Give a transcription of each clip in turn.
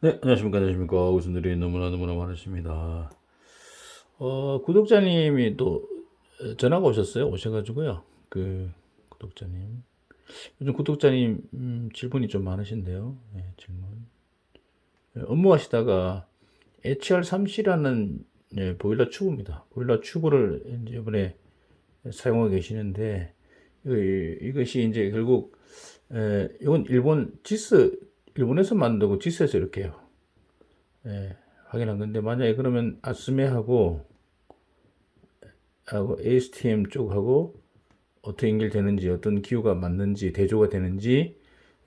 네, 안녕하십니까, 안녕하십니까. 웃음들이 너무나 너무나 많으십니다. 어, 구독자님이 또 전화가 오셨어요. 오셔가지고요. 그 구독자님. 요즘 구독자님 음, 질문이 좀 많으신데요. 네, 질문. 예, 업무하시다가 HR3C라는 예, 보일러 튜브입니다. 보일러 튜브를 이제 이번에 사용하고 계시는데 이- 이것이 이제 결국 에, 이건 일본 지스 일본에서 만들고 지스에서 이렇게 해요. 예, 확인한 건데 만약에 그러면 아스메하고 하고 ASTM 쪽하고 어떻게 연결되는지 어떤 기호가 맞는지 대조가 되는지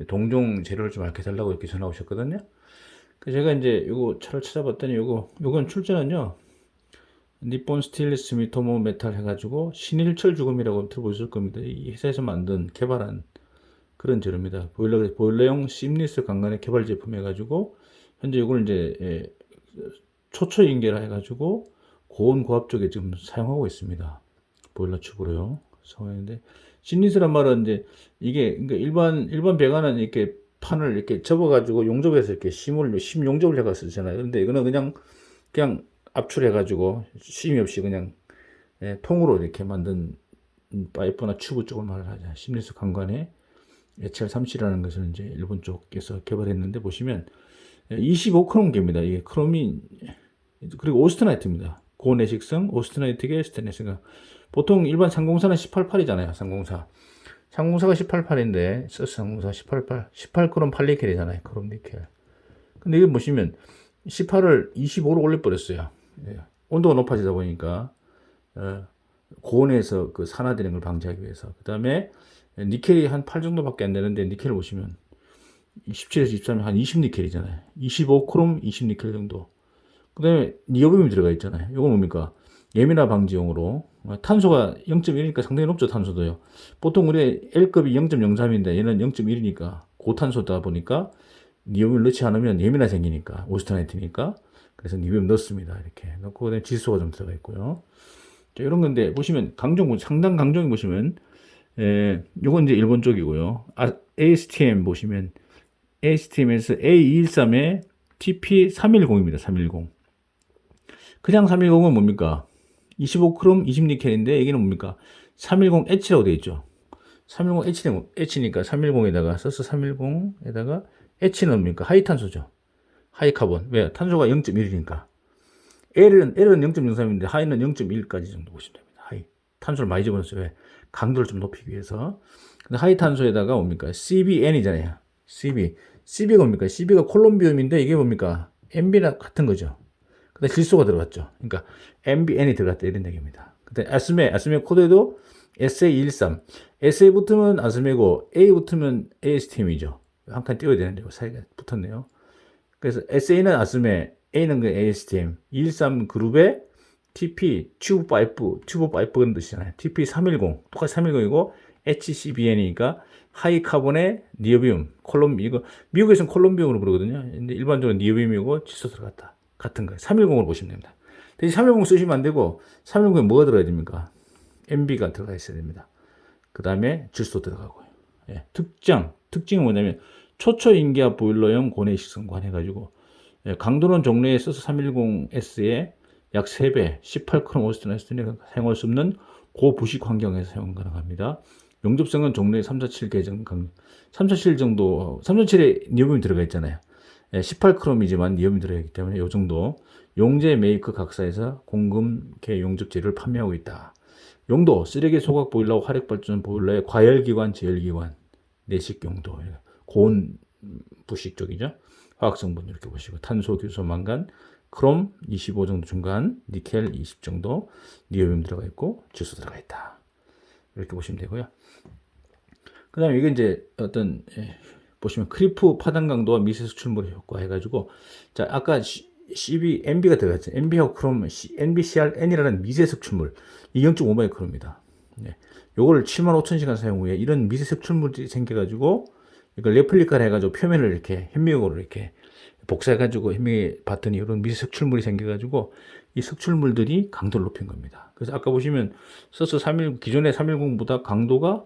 동종 재료를 좀 알게 달라고 이렇게 전화 오셨거든요. 그 제가 이제 요거 차를 찾아봤더니 요거 요건 출제는요. 니폰 스틸리스 미토모 메탈 해가지고 신일철 주금이라고 들어보셨을 겁니다. 이 회사에서 만든 개발한 그런 재료입니다. 보일러 보일러용 심리스 강간의 개발 제품 해가지고 현재 이걸 이제 예, 초초 연결 해가지고 고온 고압 쪽에 지금 사용하고 있습니다. 보일러 튜브로요. 사용하는데 심리스란 말은 이제 이게 그러니까 일반 일반 배관은 이렇게 판을 이렇게 접어가지고 용접해서 이렇게 심을 심 용접을 해가 쓰잖아요. 근데 이거는 그냥 그냥 압출해가지고 심이 없이 그냥 예, 통으로 이렇게 만든 파이프나 튜브 쪽을 말하자. 심리스 강관에 HR3C라는 것을 이제 일본 쪽에서 개발했는데 보시면 25크롬계입니다. 이게 크롬이 그리고 오스트나이트입니다. 고내식성 오스트나이트계 스테인리스가 보통 일반 상공사는 188이잖아요. 상공사. 상공사가 188인데 서스 상공사 188 18크롬 8니켈이잖아요. 크롬 니켈. 근데 이게 보시면 18을 25로 올려버렸어요. 예. 온도가 높아지다 보니까 어, 고온에서 그 산화되는 걸 방지하기 위해서. 그 다음에 니켈이 한 8 정도밖에 안 되는데 니켈을 보시면 17에서 23면 한 20니켈이잖아요. 25 크롬 20니켈 정도. 그 다음에 니오빔이 들어가 있잖아요. 이건 뭡니까? 예민화 방지용으로 탄소가 0.1이니까 상당히 높죠 탄소도요. 보통 우리 L급이 0.03인데 얘는 0.1이니까 고탄소다 보니까 니오빔을 넣지 않으면 예민화 생기니까 오스트나이트니까 그래서 니오빔 넣습니다. 이렇게 넣고 그다음에 질소가 좀 들어가 있고요. 자, 이런 건데 보시면 강정 상당 강정이 보시면 에, 요건 이제 일본 쪽이고요. 아, ASTM 보시면 ASTM에서 A213에 TP310입니다. 310. 그냥 310은 뭡니까? 25크롬 20니켈인데 여기는 뭡니까? 310H라고 되어 있죠. 310H, H니까 310에다가 써서 310에다가 H는 뭡니까? 하이 탄소죠. 하이 카본. 왜? 탄소가 0.1이니까. L은, L은 0.03인데 하이는 0.1까지 정도 보시면 됩니다. 하이. 탄소를 많이 집어넣었어요. 왜? 강도를 좀 높이기 위해서. 근데 하이탄소에다가 뭡니까? CBN이잖아요. CB. CB가 뭡니까? CB가 콜롬비움인데 이게 뭡니까? MB나 같은 거죠. 근데 질소가 들어갔죠. 그러니까 MBN이 들어갔다 이런 얘기입니다. 근데 아스메, 아스메 코드에도 SA213. SA 붙으면 아스메고 A 붙으면 ASTM이죠. 한 칸 띄워야 되는데 사이가 붙었네요. 그래서 SA는 아스메, A는 그 ASTM. 213 그룹에 TP, 튜브 파이프, 튜브 파이프 그런 뜻이잖아요. TP310, 똑같이 310이고 HCBN이니까 하이 카본의 니오비움, 콜롬비 이거 미국에서는 콜롬비움으로 부르거든요. 근데 일반적으로 니오비움이고 질소 들어갔다. 같은 거예요. 310으로 보시면 됩니다. 대신 310 쓰시면 안 되고 310에 뭐가 들어가야 됩니까? MB가 들어가 있어야 됩니다. 그 다음에 질소 들어가고요. 예, 특장, 특징은 뭐냐면 초초인기압 보일러용 고내식성관 해가지고 예, 강도는 종류에 써서 310S에 약 3배, 18크롬 오스트나이스틴에 사용할 수 없는 고부식 환경에서 사용 가능합니다. 용접성은 종류의 347 계정, 347 정도, 347에 니오빔이 들어가 있잖아요. 18크롬이지만 니오빔이 들어있기 때문에 이 정도 용재 메이크 각사에서 공금계 용접 재료를 판매하고 있다. 용도 쓰레기 소각 보일러 화력 발전 보일러의 과열기관 제열기관 내식 용도 고온 부식 쪽이죠. 화학 성분 이렇게 보시고 탄소, 규소, 망간, 크롬 25 정도 중간, 니켈 20 정도, 니오빔 들어가 있고 질소 들어가 있다. 이렇게 보시면 되고요. 그 다음에 이게 이제 어떤 예, 보시면 크리프 파단 강도와 미세 수출물의 효과 해가지고 자 아까 CB, MB가 들어갔죠. MB하고 크롬, NBCRN이라는 미세 석출물 이 0.5마이크로입니다. 네. 요거를 7만 5천 시간 사용 후에 이런 미세 석출물이 생겨가지고 이걸 레플리카를 해가지고 표면을 이렇게 현미경으로 이렇게 복사해가지고 현미경에 봤더니 이런 미세 석출물이 생겨가지고 이 석출물들이 강도를 높인 겁니다. 그래서 아까 보시면 서스 310 기존의 310보다 강도가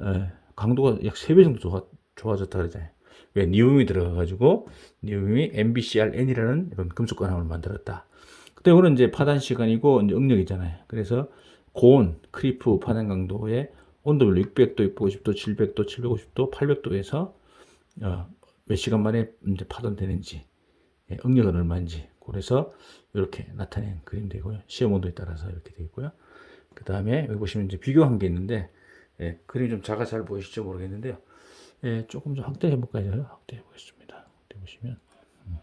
에, 강도가 약 3배 정도 좋아, 좋아졌다 그러잖아요. 왜 니움이 들어가가지고 니움이 NBCRN이라는 이런 금속 관함을 만들었다. 그때 이거는 이제 파단 시간이고 이제 응력이잖아요. 그래서 고온, 크리프 파단 강도의 온도별로 600도, 650도, 700도, 750도, 800도에서 어, 몇 시간 만에 이제 파손되는지, 예, 응력은 얼마인지, 그래서 이렇게 나타낸 그림 되고요. 시험 온도에 따라서 이렇게 되어 있고요. 그 다음에 여기 보시면 이제 비교한 게 있는데, 예, 그림이 좀 작아 잘 보이시죠? 모르겠는데요. 예, 조금 좀 확대해 볼까요? 확대해 보겠습니다. 확대해 보시면. 음.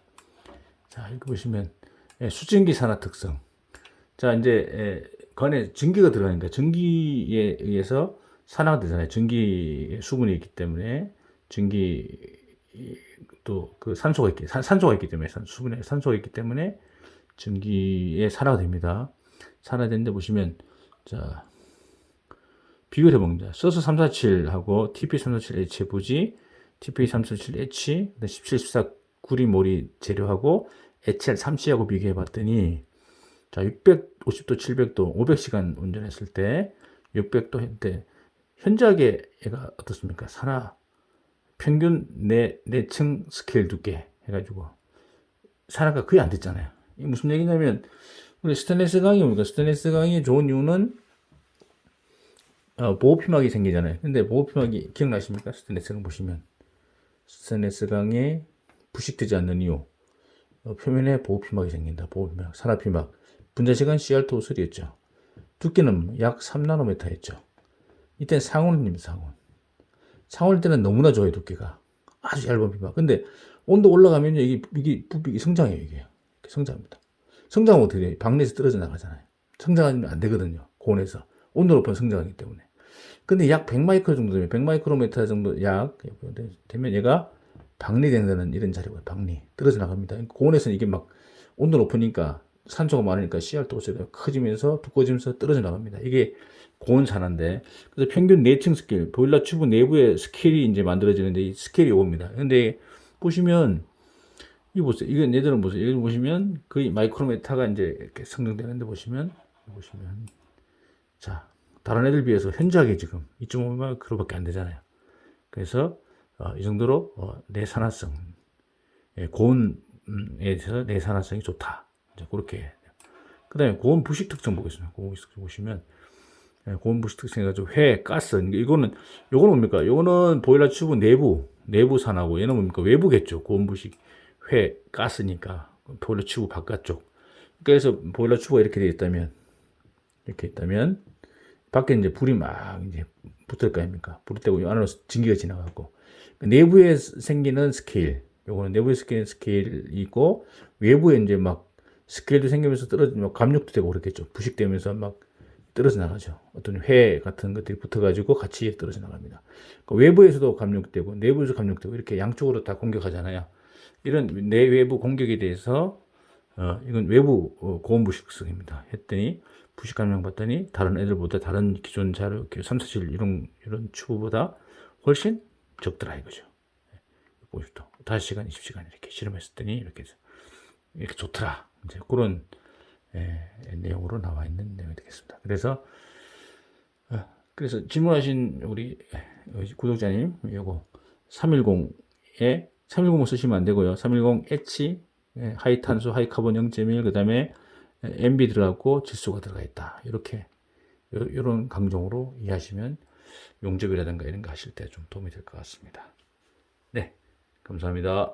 자, 이렇게 보시면, 예, 수증기 산화 특성. 자, 이제, 예, 건에 전기가 들어가니까 전기에 의해서 산화가 되잖아요. 전기 수분이 있기 때문에 전기 또 그 산소가 있기 산, 산소가 있기 때문에 산, 수분에 산소가 있기 때문에 전기에 산화가 됩니다. 산화 되는데 보시면 자 비교를 해봅니다. 서스 347하고 TP347H의 부지, TP347H, 17, 14 구리모리 재료하고 HL3C하고 비교해 봤더니 자 650도, 700도, 500시간 운전했을 때 600도 했는데 현저하게 얘가 어떻습니까? 산화 평균 내 내층 스케일 두께 해가지고 산화가 거의 안 됐잖아요. 이게 무슨 얘기냐면 우리 스테인리스 강이 뭡니까? 스테인리스 강이 좋은 이유는 어, 보호피막이 생기잖아요. 근데 보호피막이 기억나십니까? 스테인리스 강 보시면 스테인리스 강에 부식되지 않는 이유 어, 표면에 보호피막이 생긴다. 보호피막, 산화피막 분자시간 CR2 3였죠. 두께는 약 3나노미터였죠. 이때 상온입니다, 상온. 상올 때는 너무나 좋아요, 두께가. 아주 얇은 피막. 근데 온도 올라가면 이게, 이게 부비기 성장해요, 이게. 성장합니다. 성장하면 어떻게 돼요? 박내에서 떨어져 나가잖아요. 성장하면 안 되거든요. 고온에서. 온도 높은 성장하기 때문에. 근데 약 100마이크로 정도 되면, 100마이크로미터 정도 약 되면 얘가 박리된다는 이런 자료가 박리. 떨어져 나갑니다. 고온에서는 이게 막 온도 높으니까 산소가 많으니까 CR2가 커지면서 두꺼워지면서 떨어져 나갑니다. 이게 고온 산화인데 그래서 평균 내층 스케일 보일러 튜브 내부의 스케일이 이제 만들어지는데 이 스케일이 이겁니다. 근데 보시면 이 보세요. 이건 얘들은 보세요. 여기 보시면 거의 마이크로메타가 이제 이렇게 성장되는데 보시면 보시면 자 다른 애들 비해서 현저하게 지금 2.5마이크로밖에 안 되잖아요. 그래서 어, 이 정도로 어, 내산화성 예, 고온에서 내산화성이 좋다. 이제 그렇게. 그 다음에 고온 부식 특성 보겠습니다. 고온 부식 특성 보시면, 예, 고온 부식 특성 해가지고 회, 가스. 이거는, 요거는 뭡니까? 요거는 보일러 튜브 내부, 내부 산하고 얘는 뭡니까? 외부겠죠. 고온 부식, 회, 가스니까. 보일러 튜브 바깥쪽. 그래서 보일러 튜브가 이렇게 되어 있다면, 이렇게 있다면, 밖에 이제 불이 막 이제 붙을 거 아닙니까? 불이 떼고 안으로 전기가 지나가고. 내부에 생기는 스케일, 요거는 내부에 생기는 스케일이 있고, 외부에 이제 막 스케일도 생기면서 떨어지면 감력도 되고 그렇겠죠. 부식되면서 막 떨어져 나가죠. 어떤 회 같은 것들이 붙어가지고 같이 떨어져 나갑니다. 그러니까 외부에서도 감력되고 내부에서 감력되고 이렇게 양쪽으로 다 공격하잖아요. 이런 내외부 공격에 대해서 어, 이건 외부 어, 고온 부식성입니다. 했더니 부식 감량 봤더니 다른 애들보다 다른 기존 자료 347 이런 이런 추구보다 훨씬 적더라 이거죠. 50도, 5시간, 20시간 이렇게 실험했을 니 이렇게 해서 이렇게 좋더라. 이제 그런 예, 내용으로 나와 있는 내용이 되겠습니다. 그래서 어, 그래서 질문하신 우리 구독자님 요거 310에 310을 쓰시면 안 되고요. 310 H 예, 하이 탄소, 하이 카본 0.1 그다음에 MB 들어가고 질소가 들어가 있다. 이렇게 이런 강정으로 이해하시면 용접이라든가 이런 거 하실 때 좀 도움이 될 것 같습니다. 네, 감사합니다.